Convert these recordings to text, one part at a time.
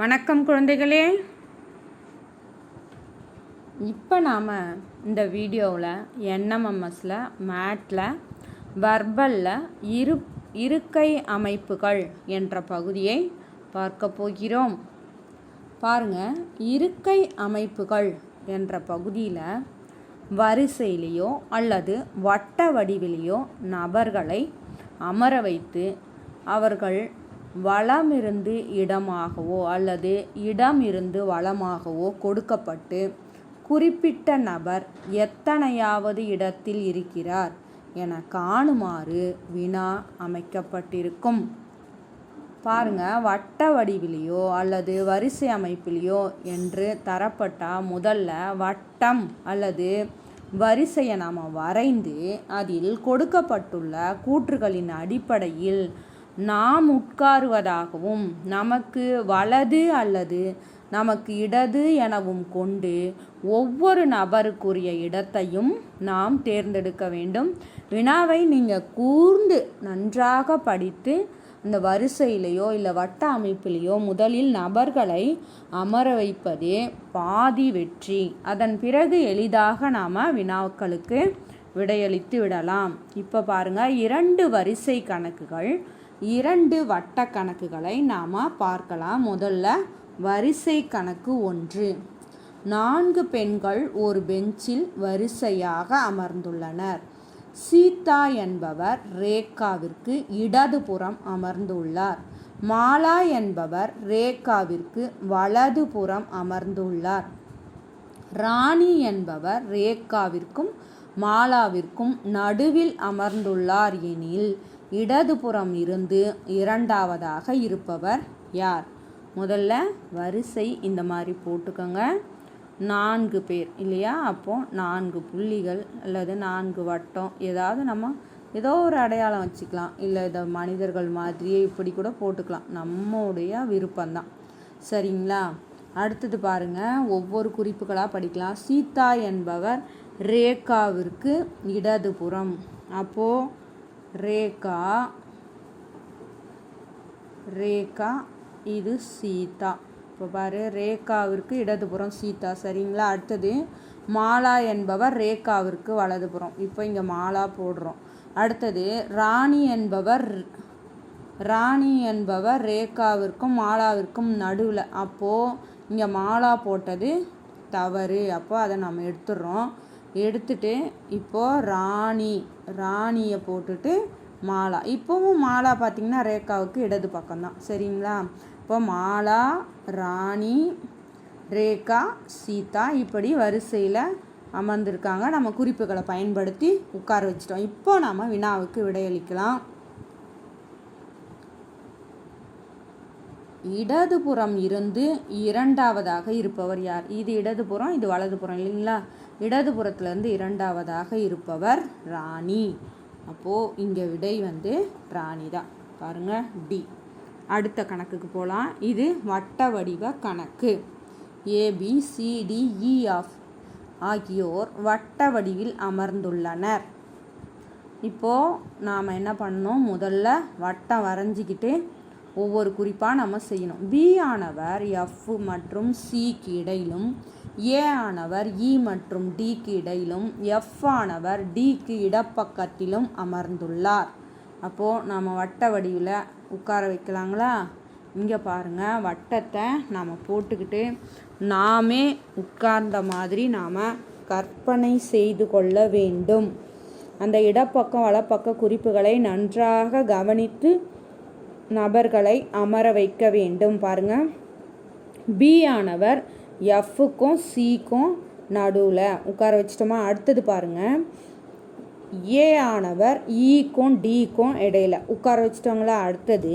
வணக்கம் குழந்தைகளே. இப்போ நாம் இந்த வீடியோவில் என்எம்எம்எஸில் மேட்டில் வர்பலில் இரு இருக்கை அமைப்புகள் என்ற பகுதியை பார்க்க போகிறோம். பாருங்கள் இருக்கை அமைப்புகள் என்ற பகுதியில் வரிசையிலேயோ அல்லது வட்ட வடிவிலேயோ நபர்களை அமர வைத்து அவர்கள் வளமிருந்து இடமாகவோ அல்லது இடமிருந்து வளமாகவோ கொடுக்கப்பட்டு குறிப்பிட்ட நபர் எத்தனையாவது இடத்தில் இருக்கிறார் என காணுமாறு வினா அமைக்கப்பட்டிருக்கும். பாருங்க வட்ட வடிவிலேயோ அல்லது வரிசை அமைப்பிலேயோ என்று தரப்பட்ட முதல்ல வட்டம் அல்லது வரிசையை நாம் வரைந்து அதில் கொடுக்கப்பட்டுள்ள கூற்றுகளின் அடிப்படையில் நாம் உட்காருவதாகவும் நமக்கு வலது அல்லது நமக்கு இடது எனவும் கொண்டு ஒவ்வொரு நபருக்குரிய இடத்தையும் நாம் தேர்ந்தெடுக்க வேண்டும். வினாவை நீங்கள் கூர்ந்து நன்றாக படித்து இந்த வரிசையிலேயோ இல்லை வட்ட அமைப்பிலேயோ முதலில் நபர்களை அமர வைப்பதே பாதி வெற்றி. அதன் பிறகு எளிதாக நாம் வினாக்களுக்கு விடையளித்து விடலாம். இப்போ பாருங்கள் இரண்டு வரிசை கணக்குகள் இரண்டு வட்ட கணக்குகளை நாம் பார்க்கலாம். முதல்ல வரிசை கணக்கு ஒன்று. நான்கு பெண்கள் ஒரு பெஞ்சில் வரிசையாக அமர்ந்துள்ளனர். சீதா என்பவர் ரேகாவிற்கு இடதுபுறம் அமர்ந்துள்ளார். மாலா என்பவர் ரேகாவிற்கு வலதுபுறம் அமர்ந்துள்ளார். ராணி என்பவர் ரேகாவிற்கும் மாலாவிற்கும் நடுவில் அமர்ந்துள்ளார் எனில் இடதுபுறம் இருந்து இரண்டாவதாக இருப்பவர் யார்? முதல்ல வரிசை இந்த மாதிரி போட்டுக்கோங்க. நான்கு பேர் இல்லையா? அப்போது நான்கு புள்ளிகள் அல்லது நான்கு வட்டம். ஏதாவது நம்ம ஏதோ ஒரு அடையாளம் வச்சுக்கலாம். இல்லை இதை மனிதர்கள் மாதிரியே இப்படி கூட போட்டுக்கலாம். நம்முடைய விருப்பம்தான். சரிங்களா? அடுத்தது பாருங்கள் ஒவ்வொரு குறிப்புகளாக படிக்கலாம். சீதா என்பவர் ரேகாவிற்கு இடதுபுறம் அப்போது ரேகா ரேகா இது சீதா. இப்போ பாரு ரேகாவிற்கு இடதுபுறம் சீதா சரிங்களா? அடுத்தது மாலா என்பவர் ரேகாவிற்கு வலதுபுறம் இப்போ இங்கே மாலா போடுறோம். அடுத்தது ராணி என்பவர் ராணி என்பவர் ரேகாவிற்கும் மாலாவிற்கும் நடுவில். அப்போது இங்கே மாலா போட்டது தவறு. அப்போ அதை நம்ம எடுத்துடுறோம். எடுத்துட்டு இப்போது ராணி ராணியை போட்டுட்டு மாலா. இப்போவும் மாலா பார்த்திங்கன்னா ரேகாவுக்கு இடது பக்கம்தான். சரிங்களா? இப்போ மாலா ராணி ரேகா சீதா இப்படி வரிசையில் அமர்ந்திருக்காங்க. நம்ம குறிப்புகளை பயன்படுத்தி உட்கார வச்சிட்டோம். இப்போ நாம் வினாவுக்கு விடையளிக்கலாம். இடதுபுறம் இருந்து இரண்டாவதாக இருப்பவர் யார்? இது இடதுபுறம் இது வலதுபுறம் இல்லைங்களா? இடதுபுறத்துலேருந்து இரண்டாவதாக இருப்பவர் ராணி. அப்போது இங்கே விடை வந்து ராணி தான் பாருங்கள் டி. அடுத்த கணக்குக்கு போகலாம் இது வட்ட வடிவ கணக்கு. ஏபிசிடிஇ e ஆஃப் ஆகியோர் வட்ட வடிவில் அமர்ந்துள்ளனர். இப்போது நாம் என்ன பண்ணணும்? முதல்ல வட்டம் வரைஞ்சிக்கிட்டு ஒவ்வொரு குறிப்பாக நம்ம செய்யணும். பி ஆனவர் எஃப் மற்றும் சிக்கு இடையிலும் ஏ ஆனவர் இ மற்றும் டிக்கு இடையிலும் எஃப் ஆனவர் டிக்கு இடப்பக்கத்திலும் அமர்ந்துள்ளார். அப்போது நாம் வட்ட வடிவில் உட்கார வைக்கலாங்களா? இங்கே பாருங்கள் வட்டத்தை நாம் போட்டுக்கிட்டு நாமே உட்கார்ந்த மாதிரி நாம் கற்பனை செய்து கொள்ள வேண்டும். அந்த இடப்பக்கம் வலப்பக்க குறிப்புகளை நன்றாக கவனித்து நபர்களை அமர வைக்க வேண்டும். பாருங்கள் பி ஆனவர் எஃப்புக்கும் சிக்கும் நடுவில் உட்கார வச்சிட்டோமா? அடுத்தது பாருங்கள் ஏ ஆனவர் e ஈக்கும் டிக்கும் இடையில உட்கார வச்சிட்டோங்களா? அடுத்தது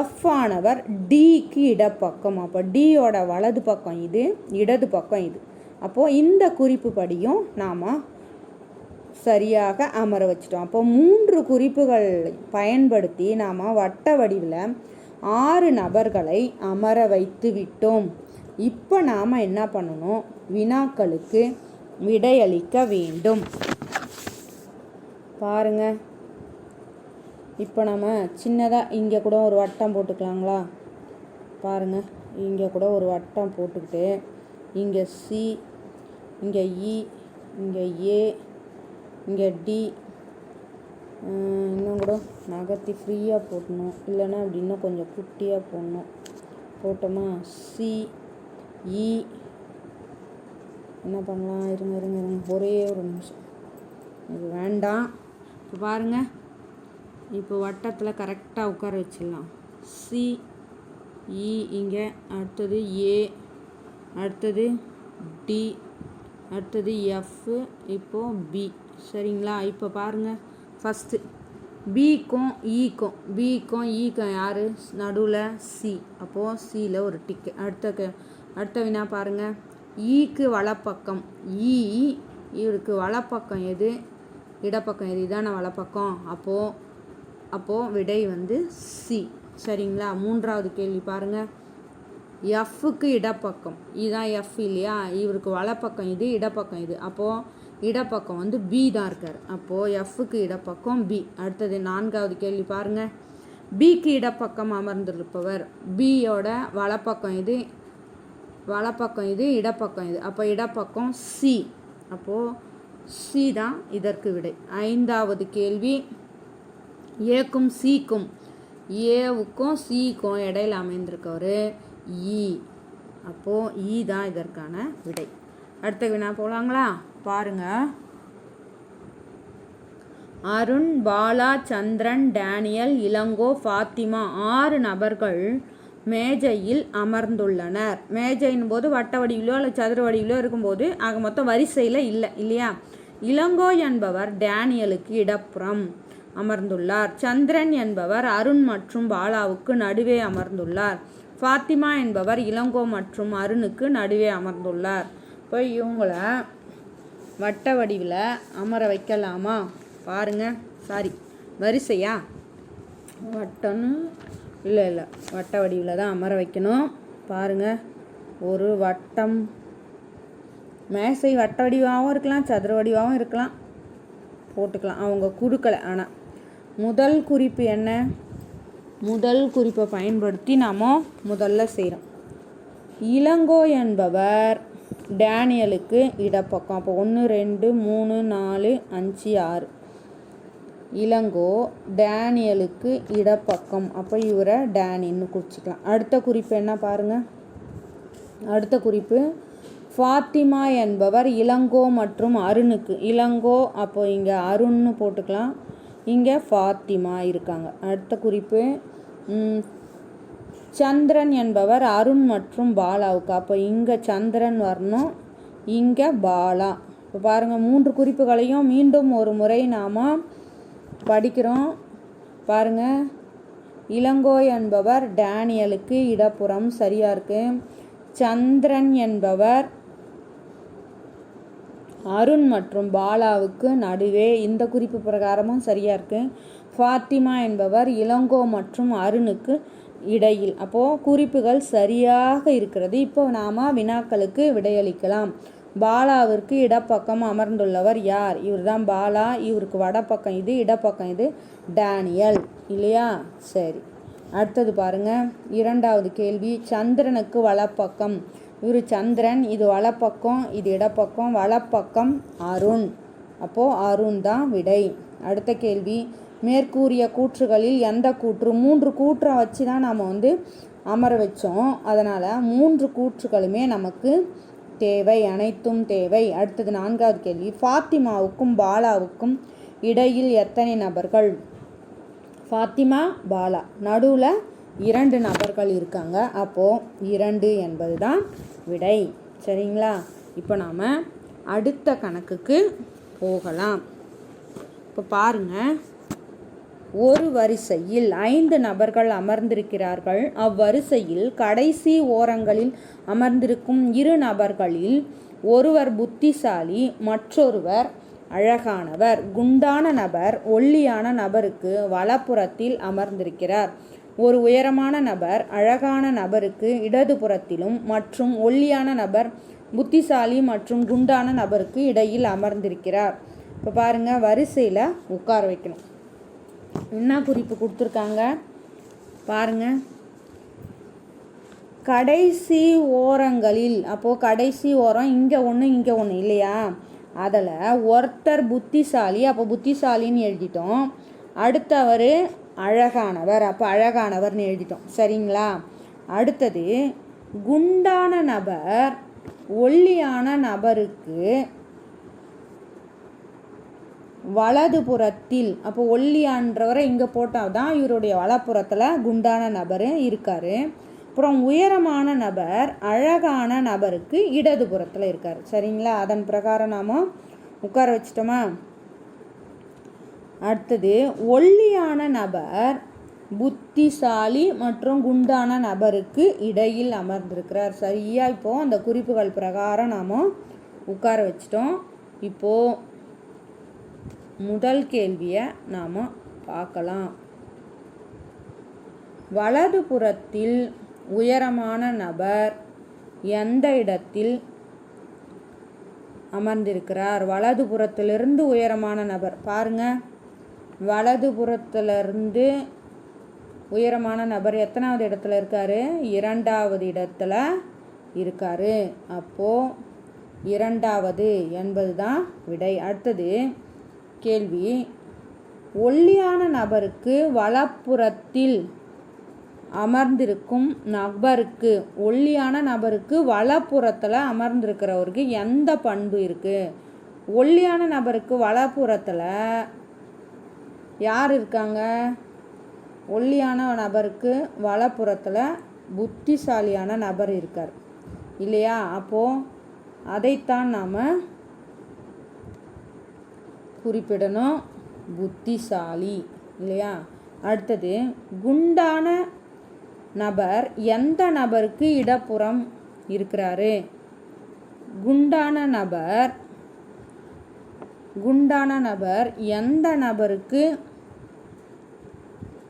எஃப் ஆனவர் டிக்கு இடப்பக்கம். அப்போ டியோட வலது பக்கம் இது இடது பக்கம் இது. அப்போது இந்த குறிப்பு படியும் நாம் சரியாக அமர வச்சிட்டோம். அப்போ மூன்று குறிப்புகள் பயன்படுத்தி நாம் வட்ட வடிவில் ஆறு நபர்களை அமர வைத்து விட்டோம் இப்போ நாம் என்ன பண்ணணும்? வினாக்களுக்கு விடையளிக்க வேண்டும். பாருங்க. இப்போ நம்ம சின்னதாக இங்கே கூட ஒரு வட்டம் போட்டுக்கலாங்களா? பாருங்கள் இங்கே கூட ஒரு வட்டம் போட்டுக்கிட்டு இங்கே சி இங்கே இ e, இங்கே ஏ இங்கே டி இன்னும் கூட நகர்த்தி ஃப்ரீயாக போடணும். இல்லைன்னா அப்படி இன்னும் கொஞ்சம் குட்டியாக போடணும். போட்டோமா? சி இ என்ன பண்ணலாம்? இருங்க இருங்க இருங்க. ஒரே ஒரு நிமிஷம். இது வேண்டாம். இப்போ பாருங்கள் இப்போ வட்டத்தில் கரெக்டாக உட்கார வச்சிடலாம். சி இ இங்கே. அடுத்தது ஏ. அடுத்தது டி. அடுத்தது எஃப். இப்போது பி. சரிங்களா? இப்போ பாருங்கள் ஃபஸ்ட்டு பிக்கும் ஈக்கும் பிக்கும் ஈக்கும் யார்? நடுவில் சி அப்போது சியில் ஒரு டிக்கு அடுத்த க அடுத்த வினா பாருங்கள் ஈக்கு வலப்பக்கம். ஈ இவருக்கு வலப்பக்கம் எது? இடப்பக்கம் எது? இதான வலப்பக்கம். அப்போது அப்போது விடை வந்து சி. சரிங்களா? மூன்றாவது கேள்வி பாருங்கள் எஃப்க்கு இடப்பக்கம். இதுதான் எஃப் இல்லையா? இவருக்கு வலப்பக்கம் இது இடப்பக்கம் இது. அப்போது இடப்பக்கம் வந்து பி தான் இருக்கார். அப்போது எஃப்க்கு இடப்பக்கம் பி அடுத்தது நான்காவது கேள்வி பாருங்கள் பிக்கு இடப்பக்கம் அமர்ந்திருப்பவர். பியோட வலப்பக்கம் இது வலப்பக்கம் இது இடப்பக்கம் இது. அப்போ இடப்பக்கம் சி அப்போது சி தான் இதற்கு விடை. ஐந்தாவது கேள்வி. ஏக்கும் சிக்கும் ஏவுக்கும் சிக்கும் இடையில அமைந்திருக்கவர் இ e. அப்போது இ e தான் இதற்கான விடை. அடுத்த வினா போகலாங்களா பாருங்கள் அருண் பாலா சந்திரன் டேனியல் இளங்கோ ஃபாத்திமா ஆறு நபர்கள் மேஜையில் அமர்ந்துள்ளனர். மேஜையின் போது வட்ட வடிவிலோ அல்லது சதுர வடிவிலோ இருக்கும்போது ஆக மொத்தம் வரிசையில் இல்லை இல்லையா? இளங்கோ என்பவர் டேனியலுக்கு இடப்புறம் அமர்ந்துள்ளார். சந்திரன் என்பவர் அருண் மற்றும் பாலாவுக்கு நடுவே அமர்ந்துள்ளார். ஃபாத்திமா என்பவர் இளங்கோ மற்றும் அருணுக்கு நடுவே அமர்ந்துள்ளார். இப்போ இவங்களை வட்ட வடிவில் அமர வைக்கலாமா? பாருங்க. சாரி வரிசையா? வட்டனும் இல்லை இல்லை. வட்ட வடிவில் தான் அமர வைக்கணும். பாருங்கள் ஒரு வட்டம். மேசை வட்ட வடிவாகவும் இருக்கலாம் சதுர வடிவாகவும் இருக்கலாம். போட்டுக்கலாம். அவங்க கொடுக்கல ஆனால் முதல் குறிப்பு என்ன? முதல் குறிப்பை பயன்படுத்தி நாம் முதல்ல செய்கிறோம் இளங்கோ என்பவர் டேனியலுக்கு இடப்பக்கம். அப்போ ஒன்று ரெண்டு மூணு நாலு அஞ்சு ஆறு. இளங்கோ டேனியலுக்கு இடப்பக்கம். அப்போ இவரை டேனின்னு குறிச்சிக்கலாம். அடுத்த குறிப்பு என்ன பாருங்கள் அடுத்த குறிப்பு ஃபாத்திமா என்பவர் இளங்கோ மற்றும் அருணுக்கு. இளங்கோ அப்போ இங்கே அருண்னு போட்டுக்கலாம். இங்கே ஃபாத்திமா இருக்காங்க. அடுத்த குறிப்பு சந்திரன் என்பவர் அருண் மற்றும் பாலாவுக்கு. அப்போ இங்கே சந்திரன் வரணும் இங்கே பாலா. இப்போ பாருங்கள் மூன்று குறிப்புகளையும் மீண்டும் ஒரு முறை நாம் படிக்கிறோம். பாருங்கள் இளங்கோ என்பவர் டேனியலுக்கு இடப்புறம். சரியாக இருக்கு. சந்திரன் என்பவர் அருண் மற்றும் பாலாவுக்கு நடுவே. இந்த குறிப்பு பிரகாரமும் சரியாக இருக்கு. ஃபாத்திமா என்பவர் இளங்கோ மற்றும் அருணுக்கு இடையில். அப்போது குறிப்புகள் சரியாக இருக்கிறது. இப்போ நாம் வினாக்களுக்கு விடையளிக்கலாம். பாலாவிற்கு இடப்பக்கம் அமர்ந்துள்ளவர் யார்? இவர்தான் பாலா இவருக்கு வடப்பக்கம் இது இடப்பக்கம் இது டேனியல். இல்லையா? சரி. அடுத்தது பாருங்க. இரண்டாவது கேள்வி. சந்திரனுக்கு வலப்பக்கம். இவர் சந்திரன் இது வலப்பக்கம் இது இடப்பக்கம் வலப்பக்கம் அருண். அப்போது அருண் தான் விடை. அடுத்த கேள்வி. மேற்கூறிய கூற்றுகளில் எந்த கூற்று? மூன்று கூற்றை வச்சு தான் நாம் வந்து அமர வச்சோம். அதனால் மூன்று கூற்றுகளுமே நமக்கு தேவை அனைத்தும் தேவை. அடுத்தது நான்காவது கேள்வி. ஃபாத்திமாவுக்கும் பாலாவுக்கும் இடையில் எத்தனை நபர்கள்? ஃபாத்திமா பாலா. நடுவில் இரண்டு நபர்கள் இருக்காங்க. அப்போது இரண்டு என்பது தான் விடை. சரிங்களா? இப்போ நாம் அடுத்த கணக்குக்கு போகலாம். இப்போ பாருங்கள் ஒரு வரிசையில் ஐந்து நபர்கள் அமர்ந்திருக்கிறார்கள். அவ்வரிசையில் கடைசி ஓரங்களில் அமர்ந்திருக்கும் இரு நபர்களில் ஒருவர் புத்திசாலி மற்றொருவர் அழகானவர். குண்டான நபர் ஒல்லியான நபருக்கு வலப்புறத்தில் அமர்ந்திருக்கிறார். ஒரு உயரமான நபர் அழகான நபருக்கு இடதுபுறத்திலும் மற்றும் ஒல்லியான நபர் புத்திசாலி மற்றும் குண்டான நபருக்கு இடையில் அமர்ந்திருக்கிறார். இப்போ பாருங்கள் வரிசையில் உட்கார வைக்கணும். என்ன குறிப்பு கொடுத்துருக்காங்க? பாருங்க. கடைசி ஓரங்களில் அப்போது கடைசி ஓரம் இங்கே ஒன்று இங்கே ஒன்று இல்லையா? அதில் ஒருத்தர் புத்திசாலி அப்போ புத்திசாலின்னு எழுதிட்டோம். அடுத்தவர் அழகானவர் அப்போ அழகானவர்னு எழுதிட்டோம். சரிங்களா? அடுத்தது குண்டான நபர் ஒல்லியான நபருக்கு வலது புறத்தில் அப்போ ஒல்லியான்றவரை இங்கே போட்டால் தான் இவருடைய வலப்புறத்தில் குண்டான நபர் இருக்கார். அப்புறம் உயரமான நபர் அழகான நபருக்கு இடது புறத்தில் இருக்கார். சரிங்களா? அதன் பிரகாரம் நாம் உட்கார வச்சிட்டோமா? அடுத்தது ஒல்லியான நபர் புத்திசாலி மற்றும் குண்டான நபருக்கு இடையில் அமர்ந்திருக்கிறார். சரியாக இப்போது அந்த குறிப்புகள் பிரகாரம் நாம் உட்கார வச்சிட்டோம். இப்போது முதல் கேள்வியை நாம் பார்க்கலாம். வலது புறத்தில் உயரமான நபர் எந்த இடத்தில் அமர்ந்திருக்கிறார்? வலது புறத்திலிருந்து உயரமான நபர். பாருங்க. வலது புறத்திலிருந்து உயரமான நபர் எத்தனாவது இடத்துல இருக்கார்? இரண்டாவது இடத்துல இருக்காரு. அப்போது இரண்டாவது என்பது தான் விடை. அடுத்தது கேள்வி. ஒல்லியான நபருக்கு வலப்புறத்தில் அமர்ந்திருக்கும் நபருக்கு ஒல்லியான நபருக்கு வலப்புறத்தில் அமர்ந்திருக்கிறவருக்கு எந்த பண்பு இருக்குது ஒல்லியான நபருக்கு வலப்புறத்தில் யார் இருக்காங்க? ஒல்லியான நபருக்கு வலப்புறத்தில் புத்திசாலியான நபர் இருக்கார். இல்லையா? அப்போது அதைத்தான் நாம் குறிப்பிடணும். புத்திசாலி இல்லையா? அடுத்தது குண்டான நபர் எந்த நபருக்கு இடப்புறம் இருக்கிறாரு? குண்டான நபர் குண்டான நபர் எந்த நபருக்கு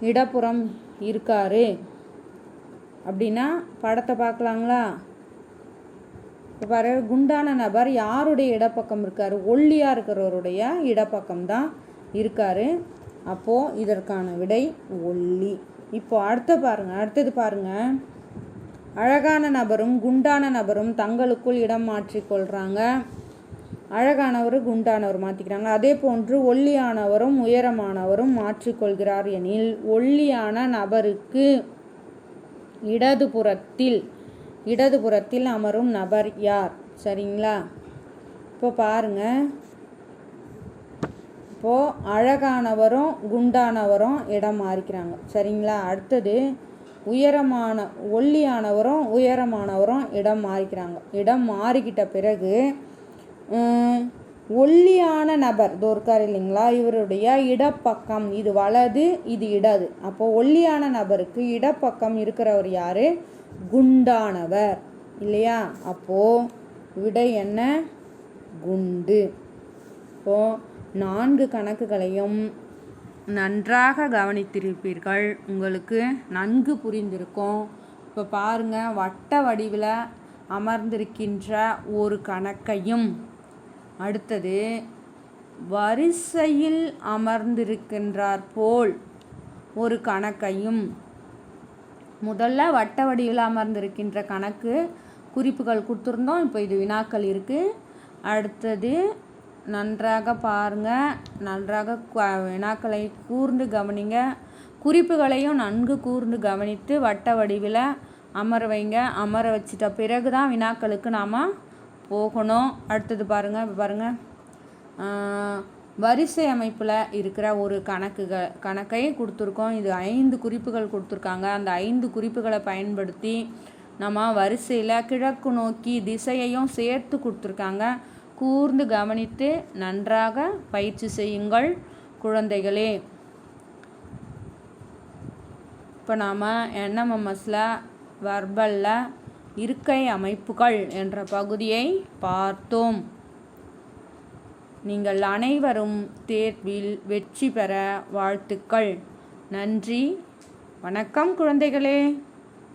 இடப்புறம் இருக்காரு? அப்படின்னா படத்தை பார்க்கலாங்களா? பாரு குண்டான நபர் யாருடைய இடப்பக்கம் இருக்கார்? ஒல்லியாக இருக்கிறவருடைய இடப்பக்கம் தான் இருக்கார். அப்போது இதற்கான விடை ஒல்லி. இப்போ அடுத்த பாருங்க அடுத்தது பாருங்க. அழகான நபரும் குண்டான நபரும் தங்களுக்குள் இடம் மாற்றிக்கொள்கிறாங்க அழகானவர் குண்டானவர் மாற்றிக்கிறாங்க அதே போன்று ஒல்லியானவரும் உயரமானவரும் மாற்றிக்கொள்கிறார் எனில் ஒல்லியான நபருக்கு இடதுபுறத்தில் இடதுபுறத்தில் அமரும் நபர் யார்? சரிங்களா? இப்போ பாருங்க. இப்போது அழகானவரும் குண்டானவரும் இடம் மாறிக்கிறாங்க. சரிங்களா? அடுத்தது உயரமான ஒல்லியானவரும் உயரமானவரும் இடம் மாறிக்கிறாங்க. இடம் மாறிக்கிட்ட பிறகு ஒல்லியான நபர் தோற்கார் இல்லைங்களா? இவருடைய இடப்பக்கம் இது வலது இது இடது. அப்போது ஒல்லியான நபருக்கு இடப்பக்கம் இருக்கிறவர் யார்? குண்டானவர். இல்லையா? அப்போ விடை என்ன? குண்டு. இப்போ நான்கு கணக்குகளையும் நன்றாக கவனித்திருப்பீர்கள். உங்களுக்கு நன்கு புரிந்திருக்கும். இப்போ பாருங்க வட்ட வடிவில் அமர்ந்திருக்கின்ற ஒரு கணக்கையும். அடுத்தது வரிசையில் அமர்ந்திருக்கின்றார் போல் ஒரு கணக்கையும். முதல்ல வட்ட வடிவில் அமர்ந்திருக்கின்ற கணக்கு குறிப்புகள் கொடுத்துருந்தோம். இப்போ இது வினாக்கள் இருக்குது அடுத்தது நன்றாக பாருங்க. நன்றாக கு- வினாக்களை கூர்ந்து கவனிங்க. குறிப்புகளையும் நன்கு கூர்ந்து கவனித்து வட்ட வடிவில் அமர வைங்க. அமர வச்சிட்ட பிறகு தான் வினாக்களுக்கு நாம் போகணும். அடுத்தது பாருங்கள் இப்போ பாருங்கள் வரிசை அமைப்பில் இருக்கிற ஒரு கணக்குகள் கணக்கை கொடுத்துருக்கோம். இது ஐந்து குறிப்புகள் கொடுத்துருக்காங்க. அந்த ஐந்து குறிப்புகளை பயன்படுத்தி நம்ம வரிசையில் கிழக்கு நோக்கி திசையையும் சேர்த்து கொடுத்துருக்காங்க. கூர்ந்து கவனித்து நன்றாக பயிற்சி செய்யுங்கள் குழந்தைகளே. இப்போ நாம் என்எம்எம்எஸில் வர்பலில் இருக்கை அமைப்புகள் என்ற பகுதியை பார்த்தோம். நீங்கள் அனைவரும் தேர்வில் வெற்றி பெற வாழ்த்துக்கள். நன்றி. வணக்கம் குழந்தைகளே.